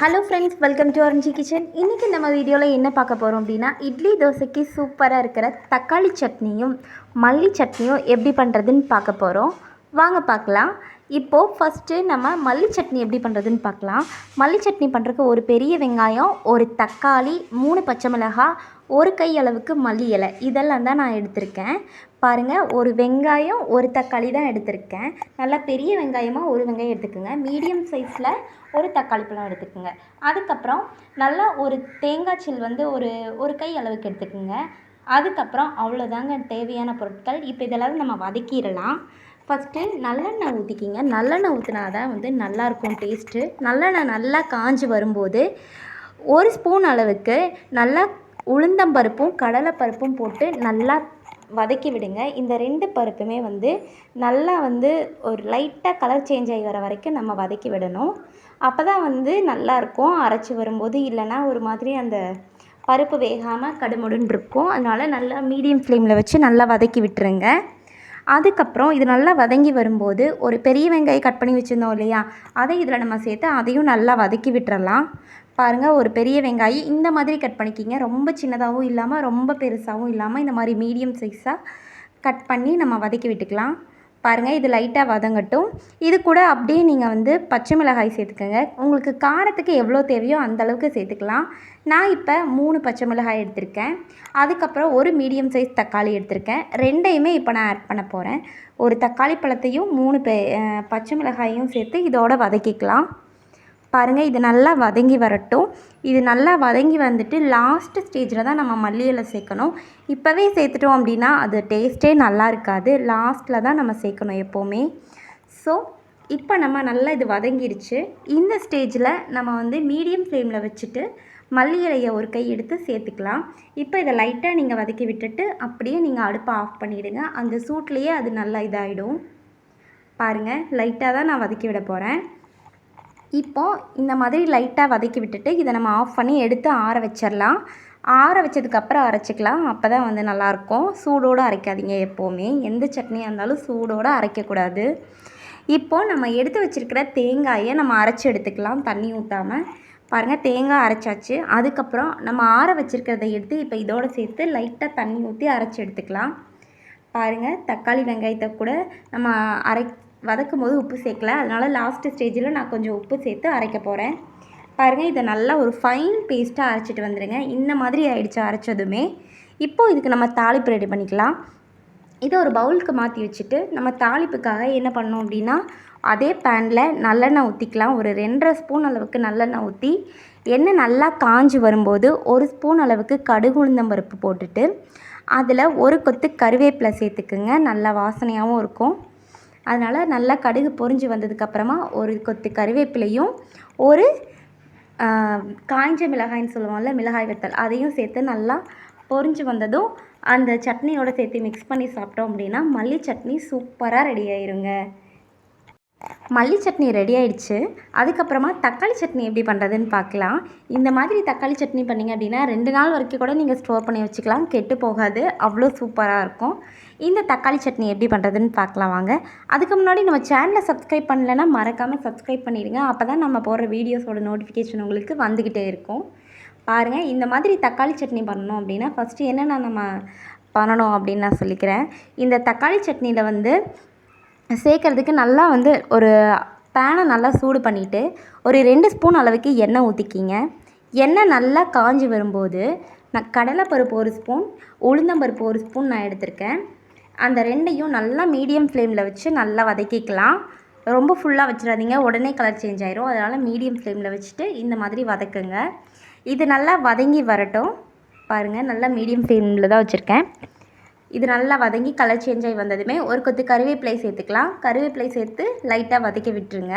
Hello friends welcome to orange kitchen இன்றைக்கி நம்ம வீடியோவில் என்ன பார்க்க போகிறோம் அப்படின்னா இட்லி தோசைக்கு சூப்பராக இருக்கிற தக்காளி சட்னியும் மல்லி சட்னியும் எப்படி பண்ணுறதுன்னு பார்க்க போகிறோம் வாங்க பார்க்கலாம். இப்போது ஃபஸ்ட்டு நம்ம மல்லி சட்னி எப்படி பண்ணுறதுன்னு பார்க்கலாம். மல்லி சட்னி பண்ணுறதுக்கு ஒரு பெரிய வெங்காயம் ஒரு தக்காளி மூணு பச்சை மிளகாய் ஒரு கை அளவுக்கு மல்லி இலை. இதெல்லாம் தான் நான் எடுத்திருக்கேன். பாருங்கள் ஒரு வெங்காயம் ஒரு தக்காளி தான் எடுத்திருக்கேன். நல்லா பெரிய வெங்காயமாக ஒரு வெங்காயம் எடுத்துக்கோங்க. மீடியம் சைஸில் ஒரு தக்காளி பழம் எடுத்துக்கோங்க. அதுக்கப்புறம் நல்லா ஒரு தேங்காய் சில் வந்து ஒரு ஒரு கை அளவுக்கு எடுத்துக்கோங்க. அதுக்கப்புறம் அவ்வளோதாங்க தேவையான பொருட்கள். இப்போ இதெல்லாம் நம்ம வதக்கிடலாம். ஃபஸ்ட்டு நல்லெண்ணெய் ஊற்றிக்கிங்க நல்லெண்ணெய் ஊற்றினா தான் வந்து நல்லாயிருக்கும் டேஸ்ட்டு நல்லெண்ணெய் நல்லா காஞ்சி வரும்போது ஒரு ஸ்பூன் அளவுக்கு நல்லா உளுந்தம்பருப்பும் கடலைப்பருப்பும் போட்டு நல்லா வதக்கி விடுங்க. இந்த ரெண்டு பருப்புமே வந்து நல்லா வந்து ஒரு லைட்டாக கலர் சேஞ்ச் ஆகி வர வரைக்கும் நம்ம வதக்கி விடணும். அப்போ தான் வந்து நல்லாயிருக்கும் அரைச்சி வரும்போது இல்லைன்னா ஒரு மாதிரி அந்த பருப்பு வேகாமல் கடுமுடுன்னு இருக்கும். அதனால் நல்லா மீடியம் ஃப்ளேமில் வச்சு நல்லா வதக்கி விட்டுருங்க. அதுக்கப்புறம் இது நல்லா வதங்கி வரும்போது ஒரு பெரிய வெங்காயம் கட் பண்ணி வச்சுருந்தோம் இல்லையா? அதை இதில் நம்ம சேர்த்து அதையும் நல்லா வதக்கி விட்டுறலாம். பாருங்கள் ஒரு பெரிய வெங்காயம் இந்த மாதிரி கட் பண்ணிக்கிங்க. ரொம்ப சின்னதாகவும் இல்லாமல் ரொம்ப பெருசாகவும் இல்லாமல் இந்த மாதிரி மீடியம் சைஸாக கட் பண்ணி நம்ம வதக்கி விட்டுக்கலாம். பாருங்கள் இது லைட்டாக வதங்கட்டும். இது கூட அப்படியே நீங்கள் வந்து பச்சை மிளகாய் சேர்த்துக்கோங்க. உங்களுக்கு காரத்துக்கு எவ்வளோ தேவையோ அந்த அளவுக்கு சேர்த்துக்கலாம். நான் இப்போ மூணு பச்சை மிளகாய் எடுத்திருக்கேன். அதுக்கப்புறம் ஒரு மீடியம் சைஸ் தக்காளி எடுத்திருக்கேன். ரெண்டையுமே இப்போ நான் ஆட் பண்ண போகிறேன் ஒரு தக்காளி பழத்தையும் மூணு பச்சை மிளகாயையும் சேர்த்து இதோட வதக்கிக்கலாம். பாருங்கள் இது நல்லா வதங்கி வரட்டும். இது நல்லா வதங்கி வந்துட்டு லாஸ்ட்டு ஸ்டேஜில் தான் நம்ம மல்லி இலை சேர்க்கணும். இப்போவே சேர்த்துட்டோம் அப்படின்னா அது டேஸ்ட்டே நல்லா இருக்காது. லாஸ்ட்டில் தான் நம்ம சேர்க்கணும் எப்போவுமே. ஸோ இப்போ நம்ம நல்லா இது வதங்கிருச்சு. இந்த ஸ்டேஜில் நம்ம வந்து மீடியம் ஃப்ளேமில் வச்சுட்டு மல்லி இலையை ஒரு கை எடுத்து சேர்த்துக்கலாம். இப்போ இதை லைட்டாக நீங்கள் வதக்கி விட்டுட்டு அப்படியே நீங்கள் அடுப்பை ஆஃப் பண்ணிவிடுங்க அந்த சூட்லேயே அது நல்லா இதாகிடும் பாருங்கள் லைட்டாக தான் நான் வதக்கி விட போகிறேன் இப்போது இந்த மாதிரி லைட்டாக வதக்கி விட்டுட்டு இதை நம்ம ஆஃப் பண்ணி எடுத்து ஆற வச்சிடலாம் ஆற வச்சதுக்கப்புறம் அரைச்சிக்கலாம். அப்போ தான் வந்து நல்லாயிருக்கும். சூடோடு அரைக்காதீங்க எப்போவுமே. எந்த சட்னியாக இருந்தாலும் சூடோடு அரைக்கக்கூடாது. இப்போது நம்ம எடுத்து வச்சுருக்கிற தேங்காயை நம்ம அரைச்சி எடுத்துக்கலாம். தண்ணி ஊற்றாமல் பாருங்கள் தேங்காய் அரைச்சாச்சு. அதுக்கப்புறம் நம்ம ஆற வச்சுருக்கிறத எடுத்து இப்போ இதோடு சேர்த்து லைட்டாக தண்ணி ஊற்றி அரைச்சி எடுத்துக்கலாம். பாருங்கள் தக்காளி வெங்காயத்தை கூட நம்ம அரை வதக்கும் போது உப்பு சேர்க்கல. அதனால் லாஸ்ட்டு ஸ்டேஜில் நான் கொஞ்சம் உப்பு சேர்த்து அரைக்க போகிறேன் பாருங்கள் இதை நல்லா ஒரு ஃபைன் பேஸ்ட்டாக அரைச்சிட்டு வந்துடுங்க இந்த மாதிரி ஆயிடுச்சு அரைச்சதுமே. இப்போது இதுக்கு நம்ம தாளிப்பு ரெடி பண்ணிக்கலாம். இதை ஒரு பவுலுக்கு மாற்றி வச்சுட்டு நம்ம தாளிப்புக்காக என்ன பண்ணோம் அப்படின்னா அதே பேனில் நல்லெண்ணெய் ஊற்றிக்கலாம் ஒரு ரெண்டரை ஸ்பூன் அளவுக்கு நல்லெண்ணெய் ஊற்றி எண்ணெய் நல்லா காஞ்சி வரும்போது ஒரு ஸ்பூன் அளவுக்கு கடுகு உளுந்தம்பருப்பு போட்டுட்டு அதில் ஒரு கொத்து கருவேப்பிலை சேர்த்துக்குங்க. நல்லா வாசனையாகவும் இருக்கும். அதனால் நல்லா கடுகு பொரிஞ்சு வந்ததுக்கப்புறமா ஒரு கொத்து கருவேப்பிலையும் ஒரு காய்ஞ்ச மிளகாய்ன்னு சொல்லுவோம்ல மிளகாய் வத்தல் அதையும் சேர்த்து நல்லா பொரிஞ்சு வந்ததும் அந்த சட்னியோடு சேர்த்து மிக்ஸ் பண்ணி சாப்பிட்டோம் அப்படின்னா மல்லி சட்னி சூப்பராக ரெடி ஆயிருங்க. மல்லி சட்னி ரெடி ஆயிடுச்சு. அதுக்கப்புறமா தக்காளி சட்னி எப்படி பண்ணுறதுன்னு பார்க்கலாம். இந்த மாதிரி தக்காளி சட்னி பண்ணிங்க அப்படின்னா ரெண்டு நாள் வரைக்கும் கூட நீங்கள் ஸ்டோர் பண்ணி வச்சுக்கலாம். கெட்டு போகாது. அவ்வளோ சூப்பராக இருக்கும். இந்த தக்காளி சட்னி எப்படி பண்ணுறதுன்னு பார்க்கலாம் வாங்க. அதுக்கு முன்னாடி நம்ம சேனலை சப்ஸ்கிரைப் பண்ணலைன்னா மறக்காமல் சப்ஸ்கிரைப் பண்ணிடுங்க. அப்போ தான் நம்ம போடுற வீடியோஸோட நோட்டிஃபிகேஷன் உங்களுக்கு வந்துக்கிட்டே இருக்கும். பாருங்கள் இந்த மாதிரி தக்காளி சட்னி பண்ணணும் அப்படின்னா ஃபஸ்ட்டு என்னென்ன நம்ம பண்ணணும் அப்படின்னு நான் சொல்லிக்கிறேன். இந்த தக்காளி சட்னியில் வந்து சேர்க்கறதுக்கு நல்லா வந்து ஒரு பேனை நல்லா சூடு பண்ணிவிட்டு ஒரு ரெண்டு ஸ்பூன் அளவுக்கு எண்ணெய் ஊற்றிக்கிங்க எண்ணெய் நல்லா காஞ்சி வரும்போது நான் கடலைப்பருப்பு ஒரு ஸ்பூன் உளுந்தம்பருப்பு ஒரு ஸ்பூன் நான் எடுத்திருக்கேன். அந்த ரெண்டையும் நல்லா மீடியம் ஃப்ளேமில் வச்சு நல்லா வதக்கிக்கலாம். ரொம்ப ஃபுல்லாக வச்சிடாதீங்க. உடனே கலர் சேஞ்ச் ஆயிரும். அதனால் மீடியம் ஃப்ளேமில் வச்சுட்டு இந்த மாதிரி வதக்குங்க. இது நல்லா வதங்கி வரட்டும். பாருங்கள் நல்லா மீடியம் ஃப்ளேமில் தான் வச்சுருக்கேன். இது நல்லா வதங்கி கலர் சேஞ்ச் ஆகி வந்ததுமே ஒரு கொத்து கருவேப்பிலை சேர்த்துக்கலாம். கருவேப்பிலை சேர்த்து லைட்டாக வதக்கி விட்டுருங்க.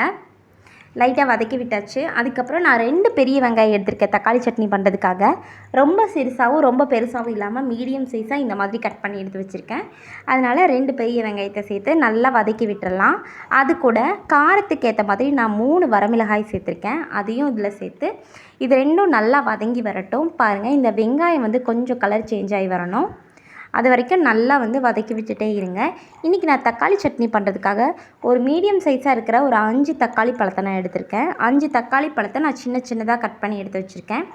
லைட்டாக வதக்கி விட்டாச்சு. அதுக்கப்புறம் நான் ரெண்டு பெரிய வெங்காயம் எடுத்திருக்கேன் தக்காளி சட்னி பண்ணுறதுக்காக ரொம்ப சிறுசாகவும் ரொம்ப பெருசாகவும் இல்லாமல் மீடியம் சைஸாக இந்த மாதிரி கட் பண்ணி எடுத்து வச்சுருக்கேன். அதனால் ரெண்டு பெரிய வெங்காயத்தை சேர்த்து நல்லா வதக்கி விட்டுறலாம். அது கூட காரத்துக்கு ஏற்ற மாதிரி நான் மூணு வரமிளகாய் சேர்த்துருக்கேன். அதையும் இதில் சேர்த்து இது ரெண்டும் நல்லா வதங்கி வரட்டும். பாருங்கள் இந்த வெங்காயம் வந்து கொஞ்சம் கலர் சேஞ்ச் ஆகி வரணும். அது வரைக்கும் நல்லா வந்து வதக்கி விட்டுட்டே இருங்க. இன்றைக்கி நான் தக்காளி சட்னி பண்ணுறதுக்காக ஒரு மீடியம் சைஸாக இருக்கிற ஒரு அஞ்சு தக்காளி பழத்தை நான் எடுத்திருக்கேன். அஞ்சு தக்காளி பழத்தை நான் சின்ன சின்னதாக கட் பண்ணி எடுத்து வச்சுருக்கேன்.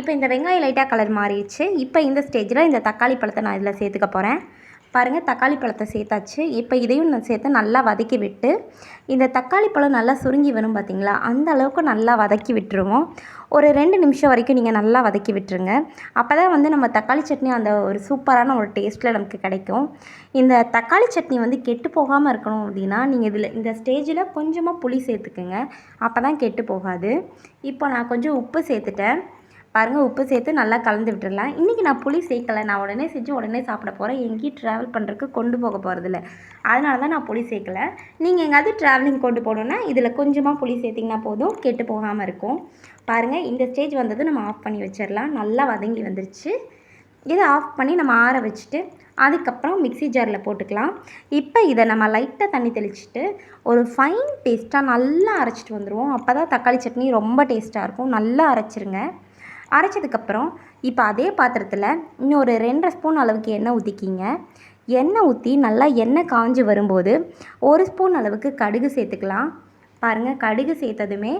இப்போ இந்த வெங்காயம் லைட்டாக கலர் மாறிடுச்சு. இப்போ இந்த ஸ்டேஜில் இந்த தக்காளி பழத்தை நான் இதில் சேர்த்துக்க போகிறேன் பாருங்கள் தக்காளி பழத்தை சேர்த்தாச்சு. இப்போ இதையும் நான் சேர்த்து நல்லா வதக்கி விட்டு இந்த தக்காளி பழம் நல்லா சுருங்கி வரும் பார்த்தீங்களா அந்த அளவுக்கு நல்லா வதக்கி விட்டுருவோம். ஒரு ரெண்டு நிமிஷம் வரைக்கும் நீங்கள் நல்லா வதக்கி விட்டுருங்க. அப்போ தான் வந்து நம்ம தக்காளி சட்னி அந்த ஒரு சூப்பரான ஒரு டேஸ்ட்டில் நமக்கு கிடைக்கும். இந்த தக்காளி சட்னி வந்து கெட்டு போகாமல் இருக்கணும் அப்படின்னா நீங்கள் இதில் இந்த ஸ்டேஜில் கொஞ்சமாக புளி சேர்த்துக்குங்க. அப்போ தான் கெட்டு போகாது. இப்போ நான் கொஞ்சம் உப்பு சேர்த்துட்டேன். பாருங்கள் உப்பு சேர்த்து நல்லா கலந்து விட்டுடலாம் இன்றைக்கி நான் புளி சேர்க்கலை. நான் உடனே செஞ்சு உடனே சாப்பிட போகிறேன் எங்கேயும் ட்ராவல் பண்ணுறதுக்கு கொண்டு போக போகிறதில்ல அதனால தான் நான் புளி சேர்க்கலை. நீங்கள் எங்கேயாவது ட்ராவலிங் கொண்டு போகணுன்னா இதில் கொஞ்சமாக புளி சேர்த்திங்கன்னா போதும். கெட்டு போகாமல் இருக்கும். பாருங்கள் இந்த ஸ்டேஜ் வந்தது நம்ம ஆஃப் பண்ணி வச்சிடலாம் நல்லா வதங்கி வந்துருச்சு. இதை ஆஃப் பண்ணி நம்ம ஆற வச்சுட்டு அதுக்கப்புறம் மிக்ஸி ஜாரில் போட்டுக்கலாம். இப்போ இதை நம்ம லைட்டாக தண்ணி தெளிச்சிட்டு ஒரு ஃபைன் பேஸ்ட்டாக நல்லா அரைச்சிட்டு வந்துடுவோம் அப்போ தான் தக்காளி சட்னி ரொம்ப டேஸ்ட்டாக இருக்கும். நல்லா அரைச்சிருங்க. அரைச்சதுக்கப்புறம் இப்போ அதே பாத்திரத்தில் இன்னும் ஒரு ரெண்டரை ஸ்பூன் அளவுக்கு எண்ணெய் ஊற்றிக்கிங்க எண்ணெய் ஊற்றி நல்லா எண்ணெய் காஞ்சி வரும்போது ஒரு ஸ்பூன் அளவுக்கு கடுகு சேர்த்துக்கலாம். பாருங்கள் கடுகு சேர்த்ததுமே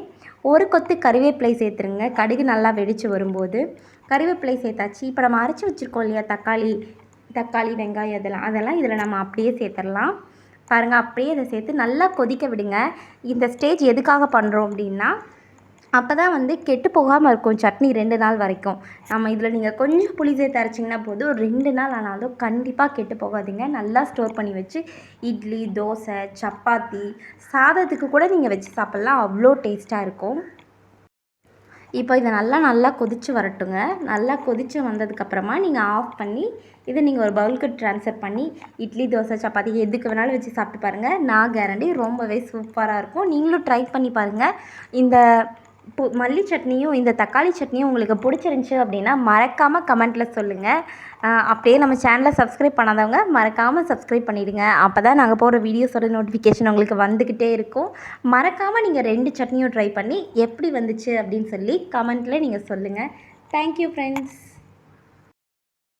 ஒரு கொத்து கறிவேப்பிலை சேர்த்துருங்க. கடுகு நல்லா வெடித்து வரும்போது கறிவேப்பிலை சேர்த்தாச்சு. இப்போ நம்ம அரைச்சி வச்சுருக்கோம் இல்லையா தக்காளி தக்காளி வெங்காயம் இதெல்லாம் அதெல்லாம் இதில் நம்ம அப்படியே சேர்த்துடலாம். பாருங்கள் அப்படியே இதை சேர்த்து நல்லா கொதிக்க விடுங்க. இந்த ஸ்டேஜ் எதுக்காக பண்ணுறோம் அப்படின்னா அப்போ தான் வந்து கெட்டு போகாமல் இருக்கும் சட்னி ரெண்டு நாள் வரைக்கும். நம்ம இதில் நீங்கள் கொஞ்சம் புளி சேர்த்து அரைச்சிங்கன்னா போதும். ரெண்டு நாள் ஆனாலும் கண்டிப்பாக கெட்டு போகாதீங்க. நல்லா ஸ்டோர் பண்ணி வச்சு இட்லி தோசை சப்பாத்தி சாதத்துக்கு கூட நீங்கள் வச்சு சாப்பிட்லாம். அவ்வளோ டேஸ்ட்டாக இருக்கும். இப்போ இதை நல்லா நல்லா கொதித்து வரட்டுங்க. நல்லா கொதித்து வந்ததுக்கப்புறமா நீங்கள் ஆஃப் பண்ணி இதை நீங்கள் ஒரு பவுலுக்கு ட்ரான்ஸ்ஃபர் பண்ணி இட்லி தோசை சப்பாத்தி எதுக்கு வேணாலும் வச்சு சாப்பிட்டு பாருங்கள் நான் கேரண்டி ரொம்பவே சூப்பராக இருக்கும். நீங்களும் ட்ரை பண்ணி பாருங்கள் இந்த பு மல்லி சட்னியும் இந்த தக்காளி சட்னியும் உங்களுக்கு பிடிச்சிருந்துச்சி அப்படின்னா மறக்காமல் கமெண்ட்டில் சொல்லுங்கள் அப்படியே நம்ம சேனலை சப்ஸ்கிரைப் பண்ணாதவங்க மறக்காமல் சப்ஸ்கிரைப் பண்ணிவிடுங்க அப்போ தான் நாங்கள் போகிற வீடியோஸோட நோட்டிஃபிகேஷன் உங்களுக்கு வந்துக்கிட்டே இருக்கும். மறக்காமல் நீங்கள் ரெண்டு சட்னியும் ட்ரை பண்ணி எப்படி வந்துச்சு அப்படின்னு சொல்லி கமெண்ட்டில் நீங்கள் சொல்லுங்கள் தேங்க்யூ ஃப்ரெண்ட்ஸ்